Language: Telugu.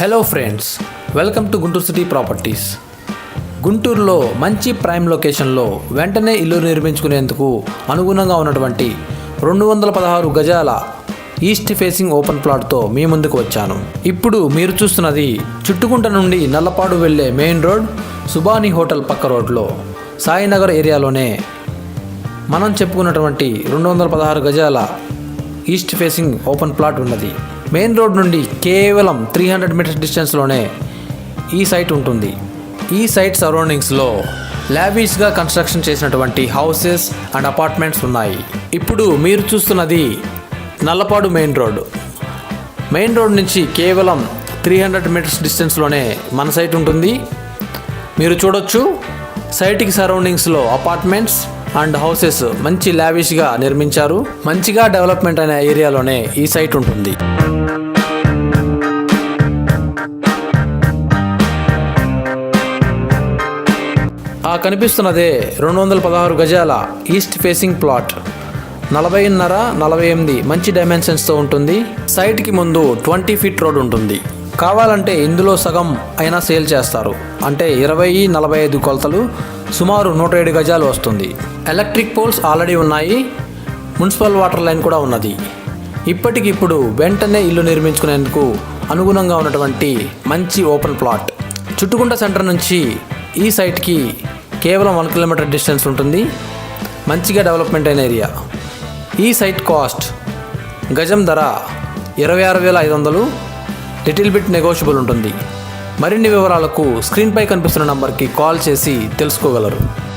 Hello friends welcome to Guntur city properties గుంటూరులో మంచి ప్రైమ్ లొకేషన్లో వెంటనే ఇల్లు నిర్మించుకునేందుకు అనుగుణంగా ఉన్నటువంటి రెండు వందల పదహారు గజాల ఈస్ట్ ఫేసింగ్ ఓపెన్ ప్లాట్తో మీ ముందుకు వచ్చాను. ఇప్పుడు మీరు చూస్తున్నది చుట్టుకుంట నుండి నల్లపాడు వెళ్ళే మెయిన్ రోడ్ సుబానీ హోటల్ పక్క రోడ్లో సాయినగర్ ఏరియాలోనే మనం చెప్పుకున్నటువంటి రెండు వందల పదహారు గజాల ఈస్ట్ ఫేసింగ్ ఓపెన్ ప్లాట్ ఉన్నది. మెయిన్ రోడ్ నుండి కేవలం త్రీ హండ్రెడ్ మీటర్స్ డిస్టెన్స్లోనే ఈ సైట్ ఉంటుంది. ఈ సైట్ సరౌండింగ్స్లో లావిష్గా కన్స్ట్రక్షన్ చేసినటువంటి హౌసెస్ అండ్ అపార్ట్మెంట్స్ ఉన్నాయి. ఇప్పుడు మీరు చూస్తున్నది Nallapadu main road. Main road నుంచి కేవలం త్రీ హండ్రెడ్ మీటర్స్ డిస్టెన్స్లోనే మన సైట్ ఉంటుంది. మీరు చూడొచ్చు. సైట్కి సరౌండింగ్స్లో అపార్ట్మెంట్స్ అండ్ హౌసెస్ మంచి లావిష్గా నిర్మించారు. మంచిగా డెవలప్మెంట్ అయిన ఏరియాలోనే ఈ సైట్ ఉంటుంది. ఆ కనిపిస్తున్నదే రెండు వందల పదహారు గజాల ఈస్ట్ ఫేసింగ్ ప్లాట్. నలభైన్నర నలభై ఎనిమిది మంచి డైమెన్షన్స్తో ఉంటుంది. సైట్కి ముందు ట్వంటీ ఫీట్ రోడ్ ఉంటుంది. కావాలంటే ఇందులో సగం అయినా సేల్ చేస్తారు. అంటే ఇరవై నలభై ఐదు కొలతలు సుమారు నూట ఏడు గజాలు వస్తుంది. ఎలక్ట్రిక్ పోల్స్ ఆల్రెడీ ఉన్నాయి. మున్సిపల్ వాటర్ లైన్ కూడా ఉన్నది. ఇప్పటికిప్పుడు వెంటనే ఇల్లు నిర్మించుకునేందుకు అనుగుణంగా ఉన్నటువంటి మంచి ఓపెన్ ప్లాట్. చుట్టుకుంట సెంటర్ నుంచి ఈ సైట్కి కేవలం వన్ కిలోమీటర్ డిస్టెన్స్ ఉంటుంది. మంచిగా డెవలప్మెంట్ అయిన ఏరియా. ఈ సైట్ కాస్ట్ గజం ధర ఇరవై ఆరు వేల ఐదు వందలు. లిటిల్ బిట్ నెగోషియబుల్ ఉంటుంది. మరిన్ని వివరాలకు స్క్రీన్పై కనిపిస్తున్న నంబర్కి కాల్ చేసి తెలుసుకోగలరు.